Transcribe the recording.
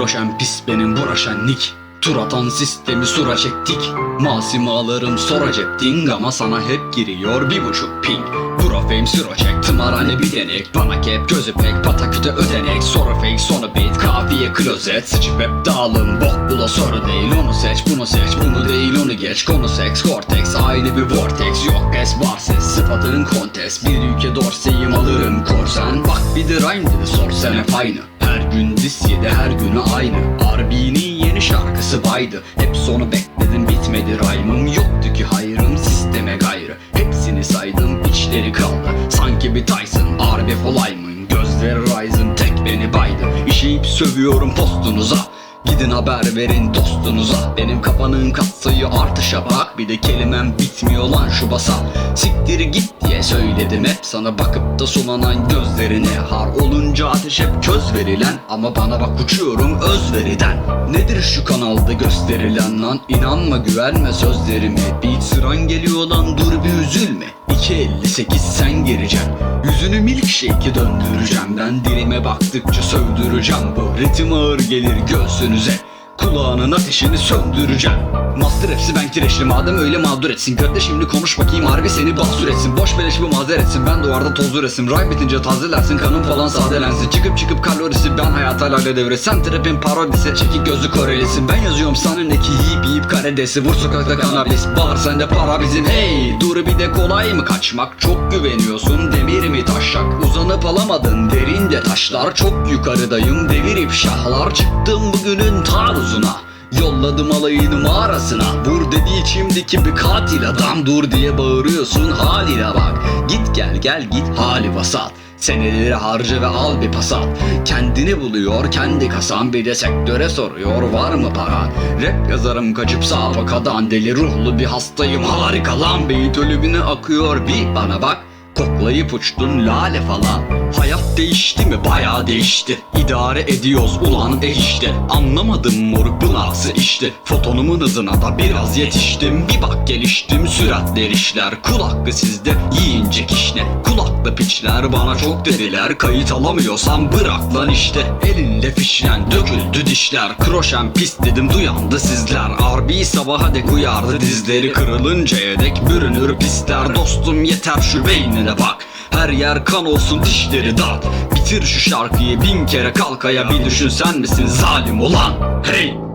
Kroşen pis benim buraşen nick Tur atan sistemi sura çektik. Masimalarım sonra cepting Ama sana hep giriyor bir buçuk ping. Bura fame sıra çek. Tımarhane bir denek Bana kep gözü pek pataküte ödenek. Sonra fake sonra beat kafiye klozet. Sıçıp hep dağılın bok bula soru değil. Onu seç bunu seç bunu değil. Onu geç Konu seks cortex aynı bir vortex Yok es var ses. Sıfatın kontes. Bir ülke dorseyim alırım korsan. Bak bir de rhyme dedi sor sen hep her gün disyede her günü aynı. RB'nin yeni şarkısı baydı. Hep sonu bekledim bitmedi. Rhyme'ım Yoktu ki hayrım sisteme gayrı. Hepsini saydım içleri kaldı. Sanki bir Tyson harbi olayımın Gözleri Ryzen tek beni baydı. İşeyip sövüyorum postunuza Gidin haber verin dostunuza. Benim kafanın katsayı artışa bak. Bir de kelimem bitmiyor lan şu basa. Siktir git diye söyledim hep Sana. Bakıp da sulanan gözlerine Har olunca ateş hep köz verilen. Ama bana bak uçuyorum özveriden. Nedir şu kanalda gösterilen lan? İnanma güvenme sözlerime. Beat sıran geliyor lan dur bir üzülme. 2.58 sen gireceksin Yüzünü milkshake'e döndüreceğim. Ben dilime baktıkça sövdüreceğim Bu ritim ağır gelir göğsünüze. Kulağının ateşini söndüreceğim Master hepsi ben kireçli. Madem öyle mağdur etsin. Kardeş şimdi konuş bakayım harbi seni basur etsin. Boş beleş bu mazeretsin ben duvarda tozlu resim Ray bitince tazelensin kanım falan sadelensin. Çıkıp çıkıp kalorisi ben hayata lale devre. Sen trapin parodisi çekik gözlü korelisin. Ben yazıyorum sanındaki yiyip yiyip karedesi Vur sokakta kanabis bağır sende para bizim. Hey dur bir de kolay mı kaçmak? Çok güveniyorsun demir mi taşak? Uzanıp alamadın derinde taşlar. Çok yukarıdayım devirip şahlar Çıktım bugünün taarruzuna Yolladım alayını mağarasına. Vur dedi içimdeki bir katil adam. Dur diye bağırıyorsun haline bak. Git gel gel git hali vasat. Seneleri harca ve al bir pasat. Kendini buluyor kendi kasan. Bir de sektöre soruyor var mı para? Rap yazarım kaçıp sabakadan Deli ruhlu bir hastayım harika lan. Beyit ölümüne akıyor. Bir bana bak Koklayıp uçtun lale falan Hayat değişti mi? Bayağı değişti. İdare ediyoruz ulan e işte Anlamadım moruk bu nasıl işte. Fotonumun hızına da biraz yetiştim. Bir bak geliştim süratler işler. Kul hakkı sizde yiyince kişne. Kulaklı piçler bana çok dediler. Kayıt alamıyorsam bırak lan işte. Elinde fişlen döküldü dişler. Kroşem pis dedim duyandı sizler. Arbi sabaha dek uyardı dizleri. Kırılıncaya dek bürünür pisler Dostum yeter şu beynine bak her yer kan olsun dişleri dağıt. Bitir şu şarkıyı bin kere kalkaya Bir düşün sen misin? Zalim olan Hey